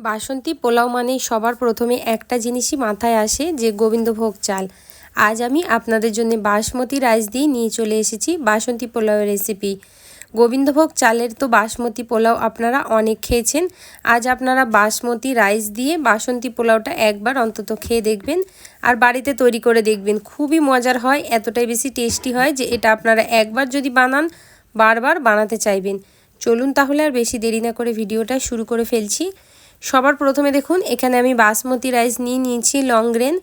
বাসন্তী পোলাও মানেই সবার প্রথমে একটা জিনিসই মাথায় আসে যে গোবিন্দভোগ চাল। আজ আমি আপনাদের জন্য বাসমতি রাইস দিয়ে নিয়ে চলে এসেছি বাসন্তী পোলাওয়ের রেসিপি। গোবিন্দভোগ চালের তো বাসমতি পোলাও আপনারা অনেক খেয়েছেন। আজ আপনারা বাসমতি রাইস দিয়ে বাসন্তী পোলাওটা একবার অন্তত খেয়ে দেখবেন আর বাড়িতে তৈরি করে দেখবেন। খুবই মজার হয়, এতটাই বেশি টেস্টি হয় যে এটা আপনারা একবার যদি বানান, বারবার বানাতে চাইবেন। চলুন তাহলে আর বেশি দেরি না করে ভিডিওটা শুরু করে ফেলছি। সবার প্রথমে দেখুন, এখানে আমি বাসমতি রাইস নিয়ে নিয়েছি লং গ্রেন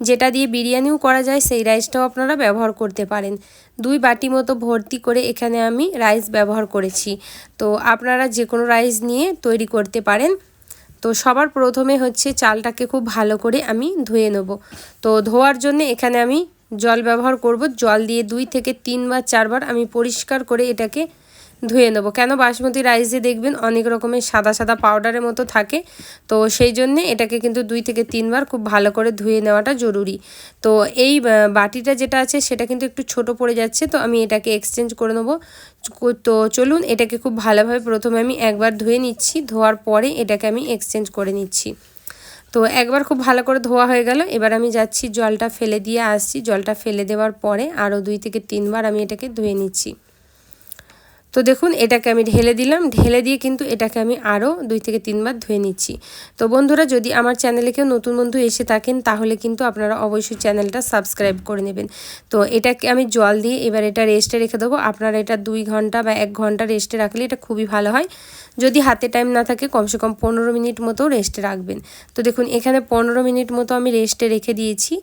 যেটা দিয়ে বিরিয়ানিও করা যায়, সেই রাইসটাও আপনারা ব্যবহার করতে পারেন। দুই বাটি মতো ভর্তি করে এখানে আমি রাইস ব্যবহার করেছি। তো আপনারা যে কোনো রাইস নিয়ে তৈরি করতে পারেন। তো সবার প্রথমে হচ্ছে চালটাকে খুব ভালো করে আমি ধুয়ে নেব। তো ধোয়ার জন্য এখানে আমি জল ব্যবহার করব। জল দিয়ে দুই থেকে তিনবার চারবার আমি পরিষ্কার করে এটাকে ধুয়ে নেব। কেন বাসমতি রাইসে দেখবেন অনেক রকমের সাদা সাদা পাউডারের মতো থাকে। তো সেই জন্যে এটাকে কিন্তু দুই থেকে তিনবার খুব ভালো করে ধুয়ে নেওয়াটা জরুরি। তো এই বাটিটা যেটা আছে সেটা কিন্তু একটু ছোট পড়ে যাচ্ছে, তো আমি এটাকে এক্সচেঞ্জ করে নেব। তো চলুন এটাকে খুব ভালোভাবে প্রথমে আমি একবার ধুয়ে নিচ্ছি, ধোয়ার পরে এটাকে আমি এক্সচেঞ্জ করে নিচ্ছি। তো একবার খুব ভালো করে ধোয়া হয়ে গেল, এবার আমি যাচ্ছি জলটা ফেলে দিয়ে আসছি। জলটা ফেলে দেওয়ার পরে আরও দুই থেকে তিনবার আমি এটাকে ধুয়ে নিচ্ছি। তো দেখুন, এটাকে আমি ঢেলে দিলাম। ঢেলে দিয়ে কিন্তু এটাকে আমি আরও দুই থেকে তিনবার ধুয়ে নিচ্ছি। তো বন্ধুরা, যদি আমার চ্যানেলে কেউ নতুন বন্ধু এসে থাকেন, তাহলে কিন্তু আপনারা অবশ্যই চ্যানেলটা সাবস্ক্রাইব করে নেবেন। তো এটাকে আমি জল দিয়ে এবার এটা রেস্টে রেখে দেবো। আপনারা এটা দুই ঘণ্টা বা এক ঘণ্টা রেস্টে রাখলে এটা খুবই ভালো হয়। যদি হাতে টাইম না থাকে, কমসে কম পনেরো মিনিট মতো রেস্টে রাখবেন। তো দেখুন, এখানে পনেরো মিনিট মতো আমি রেস্টে রেখে দিয়েছি।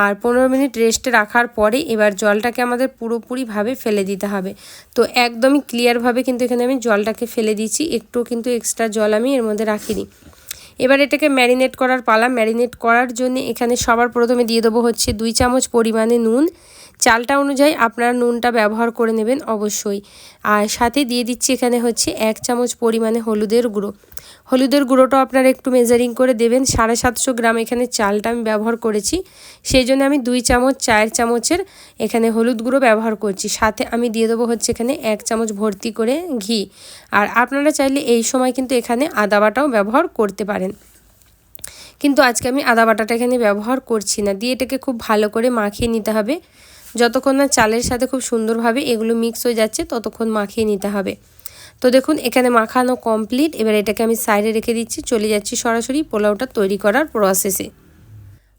আর পনেরো মিনিট রেস্টে রাখার পরে এবার জলটাকে আমাদের পুরোপুরিভাবে ফেলে দিতে হবে। তো একদমই ক্লিয়ারভাবে কিন্তু এখানে আমি জলটাকে ফেলে দিয়েছি। একটু কিন্তু এক্সট্রা জল আমি এর মধ্যে রাখিনি। এবার এটাকে ম্যারিনেট করার পালা। ম্যারিনেট করার জন্য এখানে সবার প্রথমে দিয়ে দেবো হচ্ছে দুই চামচ পরিমাণে নুন। চালটা অনুযায়ী আপনারা নুনটা ব্যবহার করে নেবেন অবশ্যই। আর সাথে দিয়ে দিচ্ছি এখানে হচ্ছে এক চামচ পরিমাণে হলুদের গুঁড়ো। হলুদের গুঁড়োটা আপনারা একটু মেজারিং করে দেবেন। সাড়ে সাতশো গ্রাম এখানে চালটা আমি ব্যবহার করেছি। সেই জন্য আমি দুই চামচ চায়ের চামচের এখানে হলুদ গুঁড়ো ব্যবহার করছি। সাথে আমি দিয়ে দেবো হচ্ছে এখানে এক চামচ ভর্তি করে ঘি। আর আপনারা চাইলে এই সময় কিন্তু এখানে আদা বাটাও ব্যবহার করতে পারেন। কিন্তু আজকে আমি আদা বাটাটা এখানে ব্যবহার করছি না। দিয়ে এটাকে খুব ভালো করে মাখিয়ে নিতে হবে। যতক্ষণ না চালের সাথে খুব সুন্দরভাবে এগুলো মিক্স হয়ে যাচ্ছে, ততক্ষণ মাখিয়ে নিতে হবে। তো দেখুন, এখানে মাখানো কমপ্লিট এবার এটাকে আমি সাইডে রেখে দিচ্ছি, চলে যাচ্ছি সরাসরি পোলাওটা তৈরি করার প্রসেসে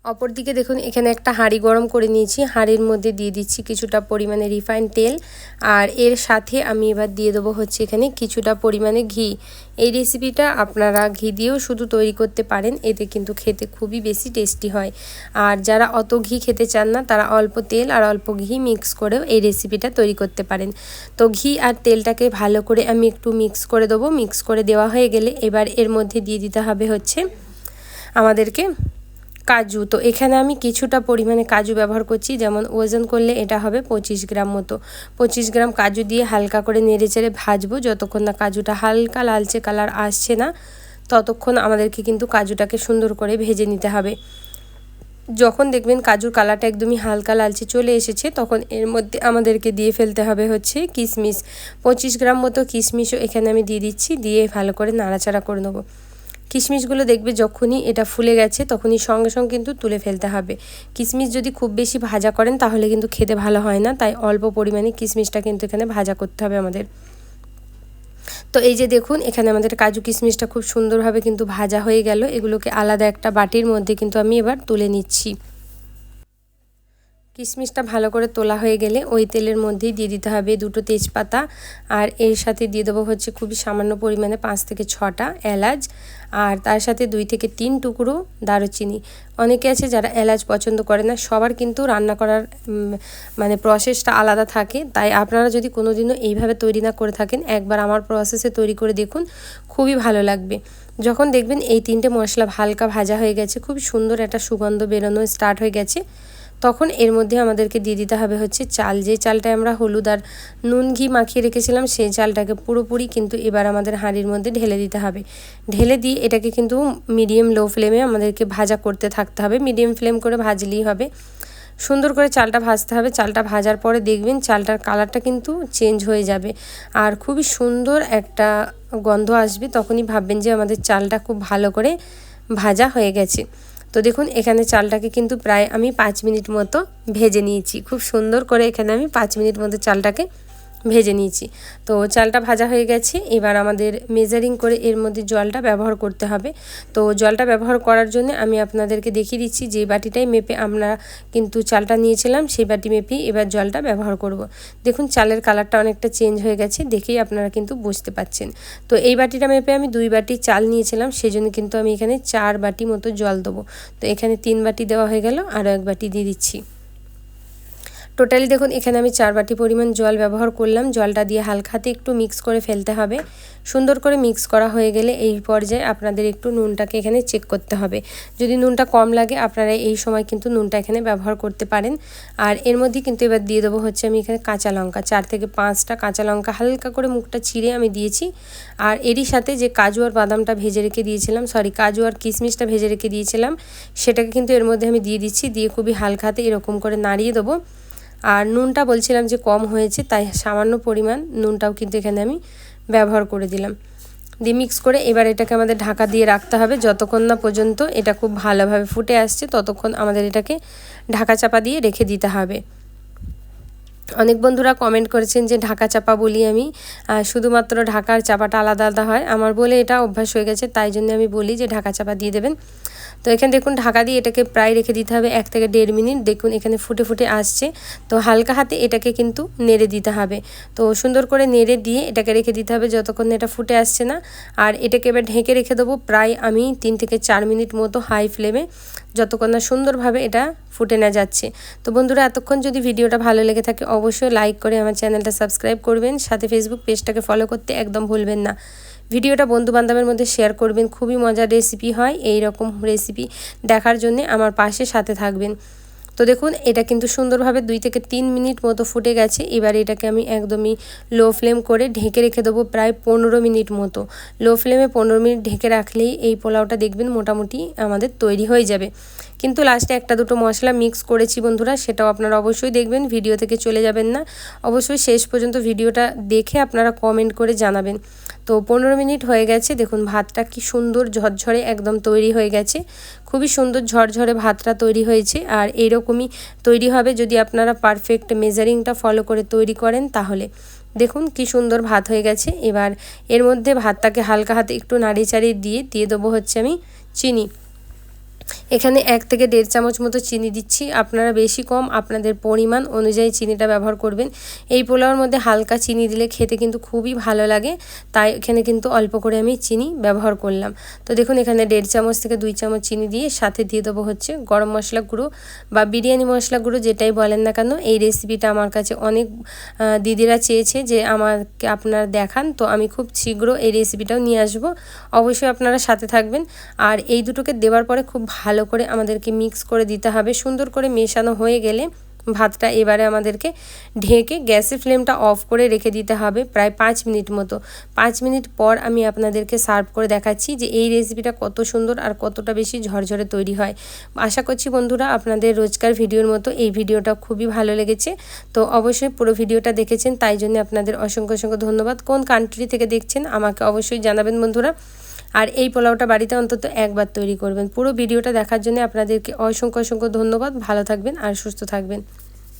অপরদিকে দেখুন, এখানে একটা হাঁড়ি গরম করে নিয়েছি। হাঁড়ির মধ্যে দিয়ে দিচ্ছি কিছুটা পরিমাণে রিফাইন তেল। আর এর সাথে আমি এবার দিয়ে দেবো হচ্ছে এখানে কিছুটা পরিমাণে ঘি। এই রেসিপিটা আপনারা ঘি দিয়েও শুধু তৈরি করতে পারেন, এতে কিন্তু খেতে খুবই বেশি টেস্টি হয়। আর যারা অত ঘি খেতে চান না, তারা অল্প তেল আর অল্প ঘি মিক্স করেও এই রেসিপিটা তৈরি করতে পারেন। তো ঘি আর তেলটাকে ভালো করে আমি একটু মিক্স করে দেবো। মিক্স করে দেওয়া হয়ে গেলে এবার এর মধ্যে দিয়ে দিতে হবে হচ্ছে আমাদেরকে কাজু। তো এখানে আমি কিছুটা পরিমাণে কাজু ব্যবহার করছি। যেমন ওজন করলে এটা হবে পঁচিশ গ্রাম মতো। পঁচিশ গ্রাম কাজু দিয়ে হালকা করে নেড়ে চেড়ে ভাজবো। যতক্ষণ না কাজুটা হালকা লালচে কালার আসছে না, ততক্ষণ আমাদেরকে কিন্তু কাজুটাকে সুন্দর করে ভেজে নিতে হবে। যখন দেখবেন কাজুর কালারটা একদমই হালকা লালচে চলে এসেছে, তখন এর মধ্যে আমাদেরকে দিয়ে ফেলতে হবে হচ্ছে কিশমিশ। পঁচিশ গ্রাম মতো কিশমিশও এখানে আমি দিয়ে দিচ্ছি। দিয়ে ভালো করে নাড়াচাড়া করে নেব। কিশমিশগুলো দেখবে যখনই এটা ফুলে গেছে, তখনই সঙ্গে সঙ্গে কিন্তু তুলে ফেলতে হবে। কিশমিশ যদি খুব বেশি ভাজা করেন, তাহলে কিন্তু খেতে ভালো হয় না। তাই অল্প পরিমাণে কিশমিশটা কিন্তু এখানে ভাজা করতে হবে আমাদের। তো এই যে দেখুন, এখানে আমাদের কাজু কিশমিশটা খুব সুন্দরভাবে কিন্তু ভাজা হয়ে গেল। এগুলোকে আলাদা একটা বাটির মধ্যে কিন্তু আমি এবার তুলে নিচ্ছি। কিশমিশটা ভালো করে তোলা হয়ে গেলে ওই তেলের মধ্যেই দিয়ে দিতে হবে দুটো তেজপাতা। আর এর সাথে দিয়ে দেবো হচ্ছে খুবই সামান্য পরিমাণে পাঁচ থেকে ছটা এলাচ আর তার সাথে দুই থেকে তিন টুকরো দারুচিনি। অনেকে আছে যারা এলাচ পছন্দ করে না, সবার কিন্তু রান্না করার মানে প্রসেসটা আলাদা থাকে। তাই আপনারা যদি কোনো দিনও এইভাবে তৈরি না করে থাকেন, একবার আমার প্রসেসে তৈরি করে দেখুন, খুবই ভালো লাগবে। যখন দেখবেন এই তিনটে মশলা হালকা ভাজা হয়ে গেছে খুব সুন্দর একটা সুগন্ধ বেরোনো স্টার্ট হয়ে গেছে। তখন এর মধ্যে আমাদেরকে দিয়ে দিতে হবে হচ্ছে চাল। যে চালটায় আমরা হলুদ আর নুন ঘি মাখিয়ে রেখেছিলাম সেই চালটাকে পুরোপুরি কিন্তু এবার আমাদের হাঁড়ির মধ্যে ঢেলে দিতে হবে। ঢেলে দিয়ে এটাকে কিন্তু মিডিয়াম লো ফ্লেমে আমাদেরকে ভাজা করতে থাকতে হবে। মিডিয়াম ফ্লেম করে ভাজলেই হবে। সুন্দর করে চালটা ভাজতে হবে। চালটা ভাজার পরে দেখবেন চালটার কালারটা কিন্তু চেঞ্জ হয়ে যাবে। আর খুবই সুন্দর একটা গন্ধ আসবে, তখনই ভাববেন যে আমাদের চালটা খুব ভালো করে ভাজা হয়ে গেছে। তো দেখুন, এখানে চালটাকে কিন্তু প্রায় আমি পাঁচ মিনিট মতো ভেজে নিয়েছি। খুব সুন্দর করে এখানে আমি পাঁচ মিনিট মতো চালটাকে ভেজে নিয়েছি। তো চালটা ভাজা হয়ে গেছে। এবার আমাদের মেজারিং করে এর মধ্যে জলটা ব্যবহার করতে হবে। তো জলটা ব্যবহার করার জন্য আমি আপনাদেরকে দেখিয়ে দিচ্ছি যে বাটিটাই মেপে আমরা কিন্তু চালটা নিয়েছিলাম, সেই বাটি মেপে এবার জলটা ব্যবহার করব। দেখুন, চালের কালারটা অনেকটা চেঞ্জ হয়ে গেছে, দেখেই আপনারা কিন্তু বুঝতে পাচ্ছেন। তো এই বাটিটা মেপে আমি দুই বাটি চাল নিয়েছিলাম সেই জন্য কিন্তু আমি এখানে চার বাটি মতো জল দেবো। তো এখানে তিন বাটি দেওয়া হয়ে গেল আরও এক বাটি দিয়ে দিচ্ছি। টোটালি দেখুন, এখানে আমি চার বাটি পরিমাণ জল ব্যবহার করলাম। জলটা দিয়ে হালকাতে একটু মিক্স করে ফেলতে হবে। সুন্দর করে মিক্স করা হয়ে গেলে এই পর্যায়ে আপনাদের একটু নুনটাকে এখানে চেক করতে হবে। যদি নুনটা কম লাগে, আপনারা এই সময় কিন্তু নুনটা এখানে ব্যবহার করতে পারেন। আর এর মধ্যে কিন্তু এবার দিয়ে দেবো হচ্ছে আমি এখানে কাঁচা লঙ্কা। চার থেকে পাঁচটা কাঁচা লঙ্কা হালকা করে মুখটা চিড়ে আমি দিয়েছি। আর এরই সাথে যে কাজু আর বাদামটা ভেজে রেখে দিয়েছিলাম সরি কাজু আর কিশমিশটা ভেজে রেখে দিয়েছিলাম, সেটাকে কিন্তু এর মধ্যে আমি দিয়ে দিচ্ছি। দিয়ে খুবই হালকাতে এরকম করে নাড়িয়ে দেবো। আর নুনটা বলছিলাম যে কম হয়েছে, তাই সামান্য পরিমাণ নুনটাও কিন্তু এখানে আমি ব্যবহার করে দিলাম। দিয়ে মিক্স করে এবার এটাকে আমাদের ঢাকা দিয়ে রাখতে হবে। যতক্ষণ না পর্যন্ত এটা খুব ভালোভাবে ফুটে আসছে, ততক্ষণ আমাদের এটাকে ঢাকা চাপা দিয়ে রেখে দিতে হবে। অনেক বন্ধুরা কমেন্ট করেছেন যে ঢাকা চাপা বলি আমি শুধুমাত্র ঢাকার চাপাটা আলাদা আলাদা হয়। আমার বলে এটা অভ্যাস হয়ে গেছে, তাই জন্য আমি বলি যে ঢাকা চাপা দিয়ে দেবেন। তো এখানে দেখুন, ঢাকা দিয়ে এটাকে প্রায় রেখে দিতে হবে এক থেকে দেড় মিনিট। দেখুন, এখানে ফুটে ফুটে আসছে। তো হালকা হাতে এটাকে কিন্তু নেড়ে দিতে হবে। তো সুন্দর করে নেড়ে দিয়ে এটাকে রেখে দিতে হবে যতক্ষণ এটা ফুটে আসছে না। আর এটাকে এবার ঢেকে রেখে দেবো প্রায় আমি তিন থেকে চার মিনিট মতো হাই ফ্লেমে, যতক্ষণ না সুন্দরভাবে এটা ফুটে না যাচ্ছে। তো বন্ধুরা, এতক্ষণ যদি ভিডিওটা ভালো লেগে থাকে, অবশ্যই লাইক করে আমার চ্যানেলটা সাবস্ক্রাইব করবেন। সাথে ফেসবুক পেজটাকে ফলো করতে একদম ভুলবেন না। ভিডিওটা বন্ধু বান্ধবের মধ্যে শেয়ার করবেন, খুবই মজার রেসিপি হয় এই রকম রেসিপি দেখার জন্য আমার পাশে সাথে থাকবেন। তো দেখুন, এটা কিন্তু সুন্দরভাবে দুই থেকে তিন মিনিট মতো ফুটে গেছে, এবার এটাকে আমি একদমই লো ফ্লেম করে ঢেকে রেখে দেবো প্রায় পনেরো মিনিট মতো। লো ফ্লেমে পনেরো মিনিট ঢেকে রাখলেই এই পোলাওটা দেখবেন মোটামুটি আমাদের তৈরি হয়ে যাবে। কিন্তু লাস্টে একটা দুটো মশলা মিক্স করেছি বন্ধুরা, সেটাও আপনারা অবশ্যই দেখবেন ভিডিও থেকে চলে যাবেন না। অবশ্যই শেষ পর্যন্ত ভিডিওটা দেখে আপনারা কমেন্ট করে জানাবেন। তো পনেরো মিনিট হয়ে গেছে, দেখুন ভাতটা কি সুন্দর ঝরঝরে একদম তৈরি হয়ে গেছে। খুবই সুন্দর ঝরঝরে ভাতটা তৈরি হয়েছে, আর এইরকমই তৈরি হবে যদি আপনারা পারফেক্ট মেজারিংটা ফলো করে তৈরি করেন তাহলে। দেখুন কি সুন্দর ভাত হয়ে গেছে, এবার এর মধ্যে ভাতটাকে হালকা হাতে একটু নাড়িয়ে চাড়িয়ে দিয়ে দিয়ে দেবো হচ্ছে আমি চিনি। এখানে এক থেকে দেড় চামচ মতো চিনি দিচ্ছি। আপনারা বেশি কম আপনাদের পরিমাণ অনুযায়ী চিনিটা ব্যবহার করবেন। এই পোলাওর মধ্যে হালকা চিনি দিলে খেতে কিন্তু খুবই ভালো লাগে। তাই এখানে কিন্তু অল্প করে আমি চিনি ব্যবহার করলাম। তো দেখুন, এখানে দেড় চামচ থেকে দুই চামচ চিনি দিয়ে সাথে দিয়ে দেবো হচ্ছে গরম মশলা গুঁড়ো বা বিরিয়ানি মশলা গুঁড়ো, যেটাই বলেন না কেন। এই রেসিপিটা আমার কাছে অনেক দিদিরা চেয়েছে যে আমাকে আপনারা দেখান। তো আমি খুব শীঘ্র এই রেসিপিটাও নিয়ে আসব। অবশ্যই আপনারা সাথে থাকবেন। আর এই দুটোকে দেওয়ার পরে খুব ভালো করে আমাদেরকে মিক্স করে দিতে হবে। সুন্দর করে মেশানো হয়ে গেলে ভাতটা এবারে আমাদেরকে ঢেকে গ্যাসের ফ্লেমটা অফ করে রেখে দিতে হবে প্রায় পাঁচ মিনিট মতো। পাঁচ মিনিট পর আমি আপনাদেরকে সার্ভ করে দেখাচ্ছি যে এই রেসিপিটা কত সুন্দর আর কতটা বেশি ঝরঝরে তৈরি হয়। আশা করছি বন্ধুরা আপনাদের রোজকার ভিডিওর মতো এই ভিডিওটা খুবই ভালো লেগেছে। তো অবশ্যই পুরো ভিডিওটা দেখেছেন, তাই জন্য আপনাদের অসংখ্য অসংখ্য ধন্যবাদ। কোন কান্ট্রি থেকে দেখছেন আমাকে অবশ্যই জানাবেন বন্ধুরা। আর এই পোলাওটা বাড়িতে অন্তত একবার তৈরি করবেন। পুরো ভিডিওটা দেখার জন্য আপনাদেরকে অসংখ্য অসংখ্য ধন্যবাদ। ভালো থাকবেন আর সুস্থ থাকবেন।